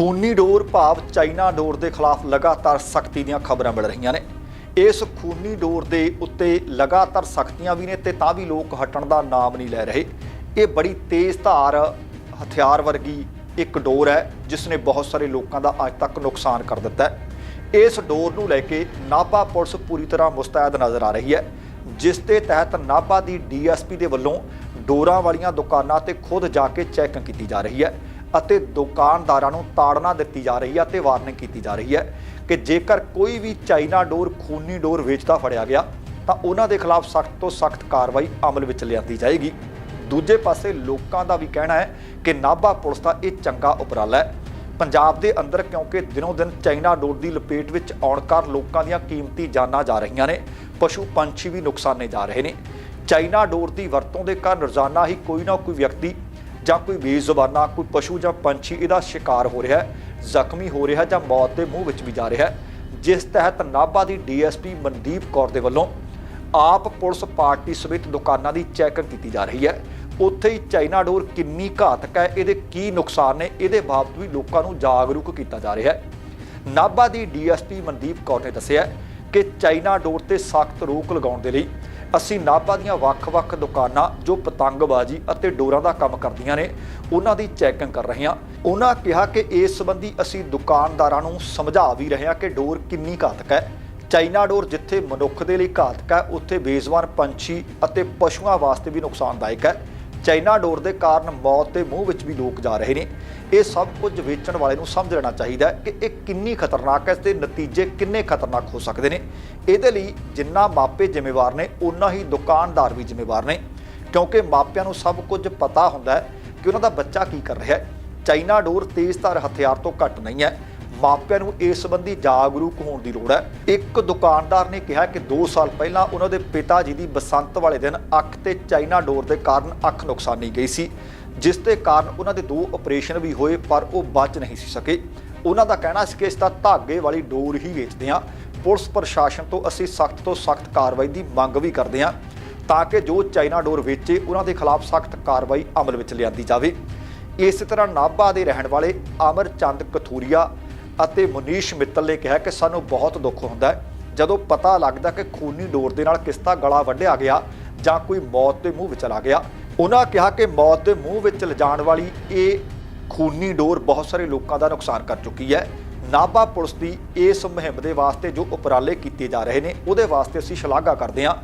ਖੂਨੀ ਡੋਰ ਭਾਵ ਚਾਈਨਾ ਡੋਰ ਦੇ ਖਿਲਾਫ ਲਗਾਤਾਰ ਸਖਤੀ ਦੀਆਂ ਖਬਰਾਂ ਮਿਲ ਰਹੀਆਂ ਨੇ। ਇਸ ਖੂਨੀ ਡੋਰ ਦੇ ਉੱਤੇ ਲਗਾਤਾਰ ਸਖਤੀਆਂ ਵੀ ਨੇ ਤੇ ਤਾਂ ਵੀ ਲੋਕ ਹਟਣ ਦਾ ਨਾਮ ਨਹੀਂ ਲੈ ਰਹੇ। ਇਹ ਬੜੀ ਤੇਜ਼ ਧਾਰ ਹਥਿਆਰ ਵਰਗੀ ਇੱਕ ਡੋਰ ਹੈ ਜਿਸ ਨੇ ਬਹੁਤ ਸਾਰੇ ਲੋਕਾਂ ਦਾ ਅੱਜ ਤੱਕ ਨੁਕਸਾਨ ਕਰ ਦਿੱਤਾ ਹੈ। ਇਸ ਡੋਰ ਨੂੰ ਲੈ ਕੇ ਨਾਭਾ ਪੁਲਿਸ ਪੂਰੀ ਤਰ੍ਹਾਂ ਮੁਸਤੈਦ ਨਜ਼ਰ ਆ ਰਹੀ ਹੈ, ਜਿਸ ਦੇ ਤਹਿਤ ਨਾਭਾ ਦੀ ਡੀਐਸਪੀ ਦੇ ਵੱਲੋਂ ਡੋਰਾਂ ਵਾਲੀਆਂ ਦੁਕਾਨਾਂ ਤੇ ਖੁਦ ਜਾ ਕੇ ਚੈਕਿੰਗ ਕੀਤੀ ਜਾ ਰਹੀ ਹੈ। ਅਤੇ ਦੁਕਾਨਦਾਰਾਂ ਨੂੰ ਤਾੜਨਾ ਦਿੱਤੀ ਜਾ ਰਹੀ ਹੈ ਅਤੇ ਵਾਰਨਿੰਗ ਕੀਤੀ ਜਾ ਰਹੀ ਹੈ ਕਿ ਜੇਕਰ ਕੋਈ ਵੀ ਚਾਈਨਾ ਡੋਰ, ਖੂਨੀ ਡੋਰ ਵੇਚਦਾ ਫੜਿਆ ਗਿਆ, ਤਾਂ ਉਹਨਾਂ ਦੇ ਖਿਲਾਫ ਸਖਤ ਤੋਂ ਸਖਤ ਕਾਰਵਾਈ ਅਮਲ ਵਿੱਚ ਲਿਆਂਦੀ ਜਾਏਗੀ। ਦੂਜੇ ਪਾਸੇ ਲੋਕਾਂ ਦਾ ਵੀ ਕਹਿਣਾ ਹੈ ਕਿ ਨਾਭਾ ਪੁਲਿਸ ਦਾ ਇਹ ਚੰਗਾ ਉਪਰਾਲਾ ਹੈ। ਪੰਜਾਬ ਦੇ ਅੰਦਰ ਕਿਉਂਕਿ ਦਿਨੋਂ ਦਿਨ ਚਾਈਨਾ ਡੋਰ ਦੀ ਲਪੇਟ ਵਿੱਚ ਆਉਣ ਕਾਰਨ ਲੋਕਾਂ ਦੀਆਂ ਕੀਮਤੀ ਜਾਨਾਂ ਜਾ ਰਹੀਆਂ ਨੇ, ਪਸ਼ੂ ਪੰਛੀ ਵੀ ਨੁਕਸਾਨੇ ਜਾ ਰਹੇ ਨੇ। ਚਾਈਨਾ ਡੋਰ ਦੀ ਵਰਤੋਂ ਦੇ ਕਾਰਨ ਰੋਜ਼ਾਨਾ ਹੀ ਕੋਈ ਨਾ ਕੋਈ ਵਿਅਕਤੀ ਜਾਂ ਕੋਈ ਬੇਜ਼ੁਬਾਨਾ ਕੋਈ ਪਸ਼ੂ ਜਾਂ ਪੰਛੀ ਇਹਦਾ ਸ਼ਿਕਾਰ ਹੋ ਰਿਹਾ ਹੈ, ਜ਼ਖਮੀ ਹੋ ਰਿਹਾ ਜਾਂ ਮੌਤ ਦੇ ਮੂੰਹ ਵਿੱਚ ਵੀ ਜਾ ਰਿਹਾ ਹੈ। ਜਿਸ ਤਹਿਤ ਨਾਭਾ ਦੀ ਡੀਐਸਪੀ ਮਨਦੀਪ ਕੌਰ ਦੇ ਵੱਲੋਂ ਆਪ ਪੁਲਿਸ ਪਾਰਟੀ ਸਮੇਤ ਦੁਕਾਨਾਂ ਦੀ ਚੈਕਿੰਗ ਕੀਤੀ ਜਾ ਰਹੀ ਹੈ। ਉੱਥੇ ਹੀ ਚਾਈਨਾ ਡੋਰ ਕਿੰਨੀ ਘਾਤਕ ਹੈ, ਇਹਦੇ ਕੀ ਨੁਕਸਾਨ ਨੇ, ਇਹਦੇ ਬਾਬਤ ਵੀ ਲੋਕਾਂ ਨੂੰ ਜਾਗਰੂਕ ਕੀਤਾ ਜਾ ਰਿਹਾ ਹੈ। ਨਾਭਾ ਦੀ ਡੀਐਸਪੀ ਮਨਦੀਪ ਕੌਰ ਨੇ ਦੱਸਿਆ ਕਿ ਚਾਈਨਾ ਡੋਰ ਤੇ ਸਖਤ ਰੋਕ ਲਗਾਉਣ ਦੇ ਲਈ ਅਸੀਂ ਨਾਭਾ ਦੀਆਂ ਵੱਖ-ਵੱਖ ਦੁਕਾਨਾਂ ਜੋ ਪਤੰਗਬਾਜ਼ੀ ਅਤੇ ਡੋਰਾਂ ਦਾ ਕੰਮ ਕਰਦੀਆਂ ਨੇ, ਉਹਨਾਂ ਦੀ ਚੈਕਿੰਗ ਕਰ ਰਹੇ ਹਾਂ। ਉਹਨਾਂ ਕਿਹਾ ਕਿ ਇਸ ਸੰਬੰਧੀ ਅਸੀਂ ਦੁਕਾਨਦਾਰਾਂ ਨੂੰ ਸਮਝਾ ਵੀ ਰਹੇ ਹਾਂ ਕਿ ਡੋਰ ਕਿੰਨੀ ਘਾਤਕ ਹੈ। ਚਾਈਨਾ ਡੋਰ ਜਿੱਥੇ ਮਨੁੱਖ ਦੇ ਲਈ ਘਾਤਕ ਹੈ, ਉੱਥੇ ਬੇਜ਼ਬਾਨ ਪੰਛੀ ਅਤੇ ਪਸ਼ੂਆਂ ਵਾਸਤੇ ਵੀ ਨੁਕਸਾਨਦਾਇਕ ਹੈ। ਚਾਈਨਾ ਡੋਰ ਦੇ ਕਾਰਨ ਮੌਤ ਦੇ ਮੂੰਹ ਵਿੱਚ ਵੀ ਲੋਕ ਜਾ ਰਹੇ ਨੇ। ਇਹ ਸਭ ਕੁਝ ਵੇਚਣ ਵਾਲੇ ਨੂੰ ਸਮਝ ਲੈਣਾ ਚਾਹੀਦਾ ਕਿ ਇਹ ਕਿੰਨੀ ਖਤਰਨਾਕ ਹੈ ਤੇ ਨਤੀਜੇ ਕਿੰਨੇ ਖਤਰਨਾਕ ਹੋ ਸਕਦੇ ਨੇ। ਇਹਦੇ ਲਈ ਜਿੰਨਾ ਮਾਪੇ ਜ਼ਿੰਮੇਵਾਰ ਨੇ ਉਨਾ ਹੀ ਦੁਕਾਨਦਾਰ ਵੀ ਜ਼ਿੰਮੇਵਾਰ ਨੇ। ਕਿਉਂਕਿ ਮਾਪਿਆਂ ਨੂੰ ਸਭ ਕੁਝ ਪਤਾ ਹੁੰਦਾ ਹੈ ਕਿ ਉਹਨਾਂ ਦਾ ਬੱਚਾ ਕੀ ਕਰ ਰਿਹਾ ਹੈ। ਚਾਈਨਾ ਡੋਰ ਤੇਜ਼ਧਾਰ ਹਥਿਆਰ ਤੋਂ ਘੱਟ ਨਹੀਂ ਹੈ। ਮਾਪਿਆਂ ਨੂੰ ਇਸ ਸੰਬੰਧੀ ਜਾਗਰੂਕ ਹੋਣ ਦੀ ਲੋੜ ਹੈ। ਇੱਕ ਦੁਕਾਨਦਾਰ ਨੇ ਕਿਹਾ ਕਿ 2 ਸਾਲ ਪਹਿਲਾਂ ਉਹਨਾਂ ਦੇ ਪਿਤਾ ਜੀ ਦੀ ਬਸੰਤ ਵਾਲੇ ਦਿਨ ਅੱਖ ਤੇ ਚਾਈਨਾ ਡੋਰ ਦੇ ਕਾਰਨ ਅੱਖ ਨੁਕਸਾਨੀ ਗਈ ਸੀ, ਜਿਸ ਦੇ ਕਾਰਨ ਉਹਨਾਂ ਦੇ ਦੋ ਆਪਰੇਸ਼ਨ ਵੀ ਹੋਏ, ਪਰ ਉਹ ਬਚ ਨਹੀਂ ਸੀ ਸਕੇ। ਉਹਨਾਂ ਦਾ ਕਹਿਣਾ ਸੀ ਕਿ ਇਸ ਦਾ ਧਾਗੇ ਵਾਲੀ ਡੋਰ ਹੀ ਵੇਚਦੇ ਹਾਂ। ਪੁਲਿਸ ਪ੍ਰਸ਼ਾਸਨ ਤੋਂ ਅਸੀਂ ਸਖਤ ਤੋਂ ਸਖਤ ਕਾਰਵਾਈ ਦੀ ਮੰਗ ਵੀ ਕਰਦੇ ਹਾਂ, ਤਾਂ ਕਿ ਜੋ ਚਾਈਨਾ ਡੋਰ ਵੇਚੇ, ਉਹਨਾਂ ਦੇ ਖਿਲਾਫ ਸਖਤ ਕਾਰਵਾਈ ਅਮਲ ਵਿੱਚ ਲਿਆਂਦੀ ਜਾਵੇ। ਇਸੇ ਤਰ੍ਹਾਂ ਨਾਭਾ ਦੇ ਰਹਿਣ ਵਾਲੇ ਅਮਰਚੰਦ ਕਥੂਰੀਆ ਅਤੇ ਮਨੀਸ਼ ਮਿੱਤਲ ਨੇ ਕਿਹਾ ਕਿ ਸਾਨੂੰ ਬਹੁਤ ਦੁੱਖ ਹੁੰਦਾ ਹੈ। ਜਦੋਂ ਪਤਾ ਲੱਗਦਾ ਕਿ ਖੂਨੀ ਡੋਰ ਦੇ ਨਾਲ ਕਿਸ ਦਾ ਗਲਾ ਵੱਢਿਆ ਗਿਆ ਜਾਂ ਕੋਈ ਮੌਤ ਦੇ ਮੂੰਹ ਵਿੱਚ ਚਲਾ ਗਿਆ, ਉਹਨਾਂ ਕਿਹਾ ਕਿ ਮੌਤ ਦੇ ਮੂੰਹ ਵਿੱਚ ਲਿਜਾਣ ਵਾਲੀ ਇਹ ਖੂਨੀ ਡੋਰ ਬਹੁਤ ਸਾਰੇ ਲੋਕਾਂ ਦਾ ਨੁਕਸਾਨ ਕਰ ਚੁੱਕੀ ਹੈ। ਨਾਭਾ ਪੁਲਿਸ ਦੀ ਇਸ ਮੁਹਿੰਮ ਦੇ ਵਾਸਤੇ ਜੋ ਉਪਰਾਲੇ ਕੀਤੇ ਜਾ ਰਹੇ ਨੇ, ਉਹਦੇ ਵਾਸਤੇ ਅਸੀਂ ਸ਼ਲਾਘਾ ਕਰਦੇ ਹਾਂ।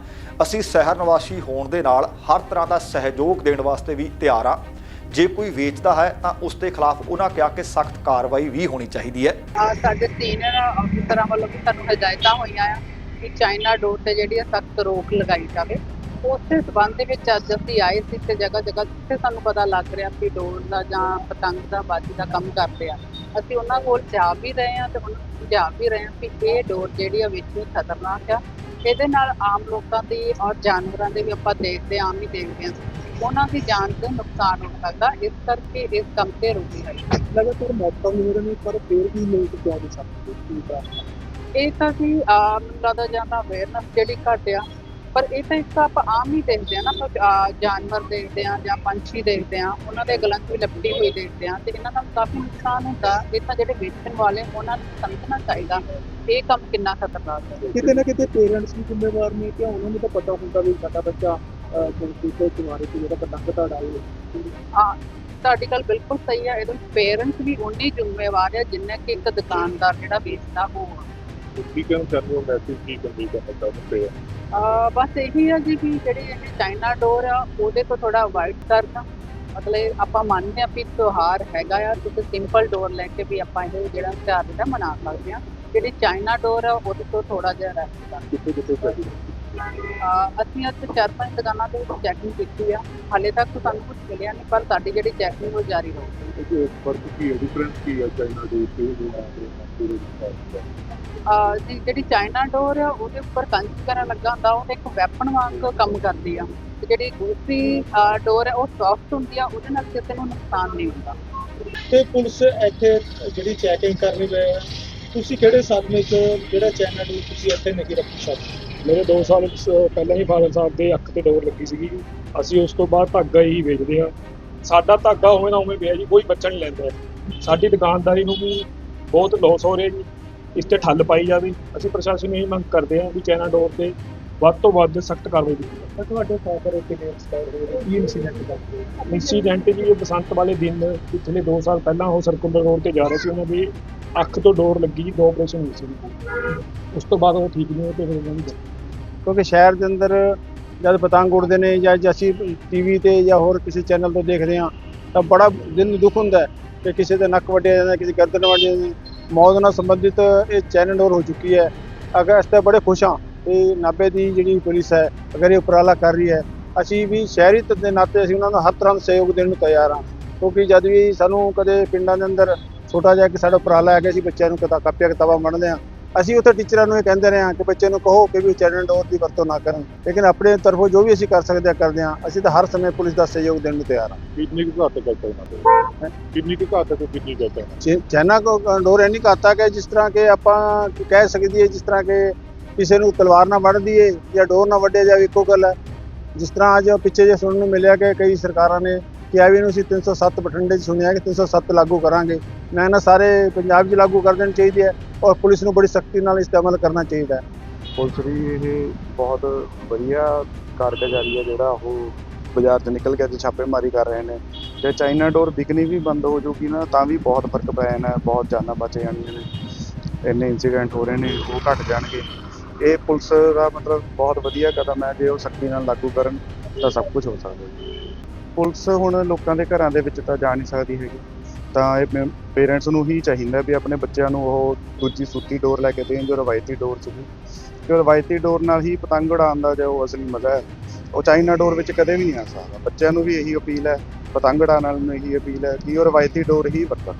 ਅਸੀਂ ਸ਼ਹਿਰ ਨਿਵਾਸੀ ਹੋਣ ਦੇ ਨਾਲ ਹਰ ਤਰ੍ਹਾਂ ਦਾ ਸਹਿਯੋਗ ਦੇਣ ਵਾਸਤੇ ਵੀ ਤਿਆਰ ਹਾਂ। ਜੇ ਕੋਈ ਵੇਚਦਾ ਹੈ ਤਾਂ ਉਸ ਦੇ ਖਿਲਾਫ ਉਹਨਾਂ ਕਿਹਾ ਕਿ ਸਖਤ ਕਾਰਵਾਈ ਵੀ ਹੋਣੀ ਚਾਹੀਦੀ ਹੈ। ਆ ਸਾਡੇ ਸੀਨੀਅਰ ਅਫਸਰਾਂ ਵੱਲੋਂ ਵੀ ਸਾਨੂੰ ਹਦਾਇਤਾਂ ਹੋਈਆਂ ਆ ਕਿ ਚਾਈਨਾ ਡੋਰ ਤੇ ਜਿਹੜੀ ਸਖਤ ਰੋਕ ਲਗਾਈ ਜਾਵੇ। ਉਸੇ ਸਬੰਧ ਦੇ ਵਿੱਚ ਅੱਜ ਅਸੀਂ ਆਏ ਸੀ ਤੇ ਜਗ੍ਹਾ ਜਗ੍ਹਾ ਜਿੱਥੇ ਸਾਨੂੰ ਪਤਾ ਲੱਗ ਰਿਹਾ ਕਿ ਡੋਰ ਦਾ ਜਾਂ ਪਤੰਗ ਦਾ, ਬਾਜੀ ਦਾ ਕੰਮ ਕਰਦੇ ਆ ਅਸੀਂ ਉਹਨਾਂ ਕੋਲ ਜਾ ਵੀ ਰਹੇ ਆ ਤੇ ਉਹਨਾਂ ਨੂੰ ਸਮਝਾ ਵੀ ਰਹੇ ਆ ਕਿ ਇਹ ਡੋਰ ਜਿਹੜੀ ਆ ਵਿੱਚ ਖਤਰਨਾਕ ਆ। ਇਹਦੇ ਨਾਲ ਆਮ ਲੋਕਾਂ ਦੀ ਔਰ ਜਾਨਵਰਾਂ ਦੇ ਵੀ ਆਪਾਂ ਦੇਖਦੇ ਆਂ ਆਮ ਹੀ ਦੇਖਦੇ ਆ ਉਹਨਾਂ ਦੀ ਜਾਨ ਤੇ ਨੁਕਸਾਨ ਹੋ ਸਕਦਾ ਇਸ ਕਰਕੇ ਇਸ ਕੰਮ ਤੇ ਰੋਕੀ ਹੈ ਲਗਾਤਾਰ ਮੌਤਾਂ ਵੀ ਹੋ ਰਹੀਆਂ ਨੇ ਪਰ ਫਿਰ ਵੀ ਲੋਕ ਕਿਉਂ ਨਹੀਂ ਸਮਝਦੇ ਕੀ ਕਾਰਨ ਹੈ? ਇਹ ਤਾਂ ਕਿ ਆਮ ਲੱਗਦਾ ਜਾਂਦਾ ਅਵੇਅਰਨੈਸ ਜਿਹੜੀ ਘੱਟ ਆ ਪਰ ਇਹ ਤਾਂ ਇੱਕ ਆਪਾਂ ਆਮ ਹੀ ਦੇਖਦੇ ਆ ਨਾ ਆਪਾਂ ਆ, ਜਾਨਵਰ ਦੇਖਦੇ ਆ ਜਾਂ ਪੰਛੀ ਦੇਖਦੇ ਆ ਉਹਨਾਂ ਦੇ ਗਲਾਂ 'ਚ ਵੀ ਲਪਟੀ ਹੋਈ ਦੇਖਦੇ ਆ ਤੇ ਇਹਨਾਂ ਦਾ ਕਾਫੀ ਨੁਕਸਾਨ ਹੁੰਦਾ। ਇਹ ਤਾਂ ਜਿਹੜੇ ਵੇਚਣ ਵਾਲੇ ਉਹਨਾਂ ਨੂੰ ਸਮਝਣਾ ਚਾਹੀਦਾ ਇਹ ਕੰਮ ਕਿੰਨਾ ਖਤਰਨਾਕ ਹੈ। ਕਿਤੇ ਨਾ ਕਿਤੇ ਪੇਰੈਂਟਸ ਵੀ ਜ਼ਿੰਮੇਵਾਰ ਨੇ ਕਿ ਉਹਨਾਂ ਨੂੰ ਤਾਂ ਪਤਾ ਹੁੰਦਾ ਵੀ ਸਾਡਾ ਬੱਚਾ ਕੋਈ ਤੋਂ ਚੁਮਾਰੇ ਤੇ ਜਿਹੜਾ ਪਤੰਗ ਡਾਲੇ ਹਾਂ ਤੁਹਾਡੀ ਗੱਲ ਬਿਲਕੁਲ ਸਹੀ ਹੈ। ਇਹਦੇ ਪੇਰੈਂਟਸ ਵੀ ਉਨੇ ਜ਼ਿੰਮੇਵਾਰ ਆ ਜਿੰਨਾ ਕਿ ਇੱਕ ਦੁਕਾਨਦਾਰ ਜਿਹੜਾ ਵੇਚਦਾ ਹੋਊਗਾ ਕੀ ਕਹਿਣਾ ਚਾਹੁੰਦੇ ਹੋ? ਮੈਸੇਜ ਕੀ ਕੰਵੀ ਕਰਨਾ ਚਾਹੁੰਦੇ ਹੋ? ਅਹ ਬਸ ਇਹੀ ਆ ਜੀ ਵੀ ਜਿਹੜੀ ਇਹ ਚਾਈਨਾ ਡੋਰ ਆ ਉਹਦੇ ਤੋਂ ਥੋੜਾ ਅਵਾਇਡ ਕਰਨਾ। ਮਤਲਬ ਆਪਾਂ ਮੰਨਦੇ ਆ ਵੀ ਤਿਉਹਾਰ ਹੈਗਾ ਆ ਤੁਸੀਂ ਸਿੰਪਲ ਡੋਰ ਲੈ ਕੇ ਵੀ ਆਪਾਂ ਇਹ ਜਿਹੜਾ ਤਿਉਹਾਰ ਜਿਹੜਾ ਮਨਾ ਸਕਦੇ ਆ ਜਿਹੜੀ ਚਾਈਨਾ ਡੋਰ ਆ ਉਹਦੇ ਤੋਂ ਥੋੜਾ ਜਿਹਾ ਕਰਨਾ ਕਿਤੇ ਕਿਤੇ ਅਸੀਂ ਅੱਜ ਚਾਰ ਪੰਜ ਦੁਕਾਨਾਂ ਤੇ ਚੈਕਿੰਗ ਕੀਤੀ ਆ। ਹਾਲੇ ਤੱਕ ਤਾਂ ਸਾਨੂੰ ਕੁਝ ਮਿਲਿਆ ਨਹੀਂ ਪਰ ਸਾਡੀ ਜਿਹੜੀ ਚੈਕਿੰਗ ਉਹ ਜਾਰੀ ਰਹੂਗੀ ਫ਼ਰਕ ਕੀ ਹੈ? ਡਿਫਰੈਂਸ ਕੀ ਹੈ ਚਾਈਨਾ ਦੇ ਤੇ ਜੀ ਜਿਹੜੀ ਚਾਈਨਾ ਡੋਰ ਆ ਉਹਦੇ ਉੱਪਰ ਕੰਚ ਕਰਨ ਲੱਗਾ ਹੁੰਦਾ ਉਹ ਇੱਕ ਵੈਪਨ ਵਾਂਗ ਕੰਮ ਕਰਦੀ ਆ। ਤੇ ਜਿਹੜੀ ਦੂਸਰੀ ਡੋਰ ਆ ਉਹ ਸੌਫਟ ਹੁੰਦੀ ਆ ਉਹਦੇ ਨਾਲ ਕਿਸੇ ਨੂੰ ਨੁਕਸਾਨ ਨਹੀਂ ਹੁੰਦਾ। ਤੇ ਪੁਲਿਸ ਇੱਥੇ ਜਿਹੜੀ ਚੈਕਿੰਗ ਕਰਨੀ ਪਈ ਹੈ ਤੁਸੀਂ ਕਿਹੜੇ ਸਾਧਨੇ ਚ ਜਿਹੜਾ ਚਾਈਨਾ ਦੀ ਤੁਸੀਂ ਇੱਥੇ ਨਹੀਂ ਰੱਖੀ ਸਕਦੇ ਮੇਰੇ 2 ਸਾਲ ਸ- ਪਹਿਲਾਂ ਹੀ ਫਾਦਰ ਸਾਹਿਬ ਦੇ ਅੱਖ ਤੇ ਡੋਰ ਲੱਗੀ ਸੀਗੀ। ਅਸੀਂ ਉਸ ਤੋਂ ਬਾਅਦ ਧਾਗਾ ਹੀ ਵੇਚਦੇ ਆ ਸਾਡਾ ਧਾਗਾ ਉਵੇਂ ਨਾ ਉਵੇਂ ਪਿਆ ਜੀ, ਕੋਈ ਬੱਚਾ ਨਹੀਂ ਲੈਂਦਾ। ਸਾਡੀ ਦੁਕਾਨਦਾਰੀ ਨੂੰ ਵੀ ਬਹੁਤ ਲੋਸ ਹੋ ਰਿਹਾ ਜੀ। ਇਸ ਤੇ ਠੱਲ ਪਾਈ ਜਾਵੇ। ਅਸੀਂ ਪ੍ਰਸ਼ਾਸਨ ਨੂੰ ਇਹ ਮੰਗ ਕਰਦੇ ਹਾਂ ਵੀ ਚੈਨਾ ਡੋਰ ਤੇ ਵੱਧ ਤੋਂ ਵੱਧ ਸਖਤ ਕਾਰਵਾਈ ਕੀਤੀ ਜਾਵੇ। ਤੁਹਾਡੇ ਫਾਦਰ ਕਿੰਨੇ ਐਕਸਪਾਇਰ ਹੋਏ ਕੀ ਇਨਸੀਡੈਂਟ ਦਾ ਇੰਸੀਡੈਂਟ ਜੀ ਇਹ ਬਸੰਤ ਵਾਲੇ ਦਿਨ ਪਿਛਲੇ 2 ਸਾਲ ਪਹਿਲਾਂ ਉਹ ਸਰਕੂਲਰ ਰੋਡ ਤੇ ਜਾ ਰਹੇ ਸੀ। ਉਹਨਾਂ ਦੀ ਅੱਖ ਤੋਂ ਡੋਰ ਲੱਗੀ ਦੋ ਆਪਰੇਸ਼ਨ ਹੋਏ ਸੀ। ਉਸ ਤੋਂ ਬਾਅਦ ਉਹ ਠੀਕ ਨਹੀਂ ਹੋਏ ਤੇ ਫਿਰ ਉਹਨਾਂ ਦੀ ਕਿਉਂਕਿ ਸ਼ਹਿਰ ਦੇ ਅੰਦਰ ਜਦ ਪਤੰਗ ਉੱਡਦੇ ਨੇ ਜਾਂ ਜੇ ਅਸੀਂ ਟੀਵੀ ਤੇ ਜਾਂ ਹੋਰ ਕਿਸੇ ਚੈਨਲ ਤੋਂ ਦੇਖਦੇ ਹਾਂ ਤਾਂ ਬੜਾ ਦਿਲ ਨੂੰ ਦੁੱਖ ਹੁੰਦਾ ਹੈ ਕਿ ਕਿਸੇ ਦੇ ਨੱਕ ਵੱਢਿਆ ਜਾਂਦਾ ਕਿਸੇ ਗਰਦਨ ਵੱਢੀ ਜਾਂਦੀ। ਮੌਤ ਨਾਲ ਸੰਬੰਧਿਤ ਇਹ ਚੈਨਲ ਡੋਰ ਹੋ ਚੁੱਕੀ ਹੈ। ਅਗਰ ਅਸੀਂ ਤਾਂ ਬੜੇ ਖੁਸ਼ ਹਾਂ ਕਿ ਨਾਭੇ ਦੀ ਜਿਹੜੀ ਪੁਲਿਸ ਹੈ ਅਗਰ ਇਹ ਉਪਰਾਲਾ ਕਰ ਰਹੀ ਹੈ ਅਸੀਂ ਵੀ ਸ਼ਹਿਰੀ ਤ- ਦੇ ਨਾਤੇ ਅਸੀਂ ਉਹਨਾਂ ਨੂੰ ਹਰ ਤਰ੍ਹਾਂ ਦਾ ਸਹਿਯੋਗ ਦੇਣ ਨੂੰ ਤਿਆਰ ਹਾਂ। ਕਿਉਂਕਿ ਜਦ ਵੀ ਸਾਨੂੰ ਕਦੇ ਪਿੰਡਾਂ ਦੇ ਅੰਦਰ ਛੋਟਾ ਜਿਹਾ ਕਿ ਸਾਡਾ ਉਪਰਾਲਾ ਹੈ ਕਿ ਅਸੀਂ ਬੱਚਿਆਂ ਨੂੰ ਕਿਤਾ ਕਾਪੀਆਂ ਕਿਤਾਬਾਂ ਵੰਡਦੇ ਹਾਂ। ਅਸੀਂ ਉੱਥੇ ਟੀਚਰਾਂ ਨੂੰ ਇਹ ਕਹਿੰਦੇ ਰਹੇ ਹਾਂ ਕਿ ਬੱਚੇ ਨੂੰ ਕਹੋ ਕਿ ਵੀ ਚੈਨਲ ਡੋਰ ਦੀ ਵਰਤੋਂ ਨਾ ਕਰਨ। ਲੇਕਿਨ ਆਪਣੇ ਤਰਫੋਂ ਜੋ ਵੀ ਅਸੀਂ ਕਰ ਸਕਦੇ ਹਾਂ ਕਰਦੇ ਹਾਂ। ਅਸੀਂ ਤਾਂ ਹਰ ਸਮੇਂ ਪੁਲਿਸ ਦਾ ਸਹਿਯੋਗ ਦੇਣ ਨੂੰ ਤਿਆਰ ਹਾਂ। ਕੁ ਹੈ ਹੈਂ? ਕਿੰਨੀ ਕੁ ਘਾਤ ਤੇ ਕਿੰਨੀ ਗਲਤ ਹੈ ਚੈ- ਚਾਈਨਾ ਕੋ ਡੋਰ ਇੰਨੀ ਘਾਤਕ ਹੈ ਜਿਸ ਤਰ੍ਹਾਂ ਕਿ ਆਪਾਂ ਕਹਿ ਸਕਦੀ ਹੈ ਜਿਸ ਤਰ੍ਹਾਂ ਕਿ ਕਿਸੇ ਨੂੰ ਤਲਵਾਰ ਨਾਲ ਵੱਢ ਦਈਏ ਜਾਂ ਡੋਰ ਨਾਲ ਵੱਢਿਆ ਜਾਵੇ, ਇੱਕੋ ਗੱਲ ਹੈ। ਜਿਸ ਤਰ੍ਹਾਂ ਅੱਜ ਪਿੱਛੇ ਜੇ ਸੁਣਨ ਨੂੰ ਮਿਲਿਆ ਕਿ ਕਈ ਸਰਕਾਰਾਂ ਨੇ ਕਿਹਾ ਵੀ ਇਹਨੂੰ ਅਸੀਂ 307 ਬਠਿੰਡੇ 'ਚ ਸੁਣਿਆ ਕਿ 307 ਲਾਗੂ ਕਰਾਂਗੇ। ਮੈਂ ਇਹਨਾਂ ਸਾਰੇ ਪੰਜਾਬ 'ਚ ਲਾਗੂ ਕਰ ਦੇਣੀ ਚਾਹੀਦੀ ਹੈ ਔਰ ਪੁਲਿਸ ਨੂੰ ਬੜੀ ਸਖਤੀ ਨਾਲ ਇਸਤੇਮਾਲ ਕਰਨਾ ਚਾਹੀਦਾ ਹੈ। ਪੁਲਿਸ ਵੀ ਇਹ ਬਹੁਤ ਵਧੀਆ ਕਾਰਗੁਜ਼ਾਰੀ ਹੈ ਜਿਹੜਾ ਉਹ ਬਾਜ਼ਾਰ 'ਚ ਨਿਕਲ ਕੇ ਅੱਜ ਛਾਪੇਮਾਰੀ ਕਰ ਰਹੇ ਨੇ। ਜੇ ਚਾਈਨਾ ਡੋਰ ਵਿਕਣੀ ਵੀ ਬੰਦ ਹੋ ਜੂਗੀ ਨਾ, ਤਾਂ ਵੀ ਬਹੁਤ ਫ਼ਰਕ ਪੈ ਜਾਣਾ, ਬਹੁਤ ਜਾਨਾਂ ਬਚ ਜਾਣੀਆਂ ਨੇ। ਇੰਨੇ ਇਨਸੀਡੈਂਟ ਹੋ ਰਹੇ ਨੇ, ਉਹ ਘਟ ਜਾਣਗੇ। ਇਹ ਪੁਲਿਸ ਦਾ ਮਤਲਬ ਬਹੁਤ ਵਧੀਆ ਕਦਮ ਹੈ, ਜੇ ਉਹ ਸਖਤੀ ਨਾਲ ਲਾਗੂ ਕਰਨ ਤਾਂ ਸਭ ਕੁਝ ਹੋ ਸਕਦਾ ਹੈ। ਪੁਲਿਸ ਹੁਣ ਲੋਕਾਂ ਦੇ ਘਰਾਂ ਦੇ ਵਿੱਚ ਤਾਂ ਜਾ ਨਹੀਂ ਸਕਦੀ ਹੈਗੀ। ਤਾਂ ਇਹ ਪੇਰੈਂਟਸ ਨੂੰ ਹੀ ਚਾਹੀਦਾ ਵੀ ਆਪਣੇ ਬੱਚਿਆਂ ਨੂੰ ਉਹ ਦੂਜੀ ਸੁੱਤੀ ਡੋਰ ਲੈ ਕੇ ਦੇਣ, ਜੋ ਰਵਾਇਤੀ ਡੋਰ ਸੀਗੀ। ਕਿ ਰਵਾਇਤੀ ਡੋਰ ਨਾਲ ਹੀ ਪਤੰਗ ਉਡਾਉਣ ਦਾ ਜੋ ਅਸਲੀ ਮਜ਼ਾ ਹੈ, ਉਹ ਚਾਈਨਾ ਡੋਰ ਵਿੱਚ ਕਦੇ ਵੀ ਨਹੀਂ ਆ ਸਕਦਾ। ਬੱਚਿਆਂ ਨੂੰ ਵੀ ਇਹੀ ਅਪੀਲ ਹੈ, ਪਤੰਗ ਉਡਾਉਣ ਵਾਲਿਆਂ ਨੂੰ ਇਹੀ ਅਪੀਲ ਹੈ ਕਿ ਉਹ ਰਵਾਇਤੀ ਡੋਰ ਹੀ ਵਰਤਣ।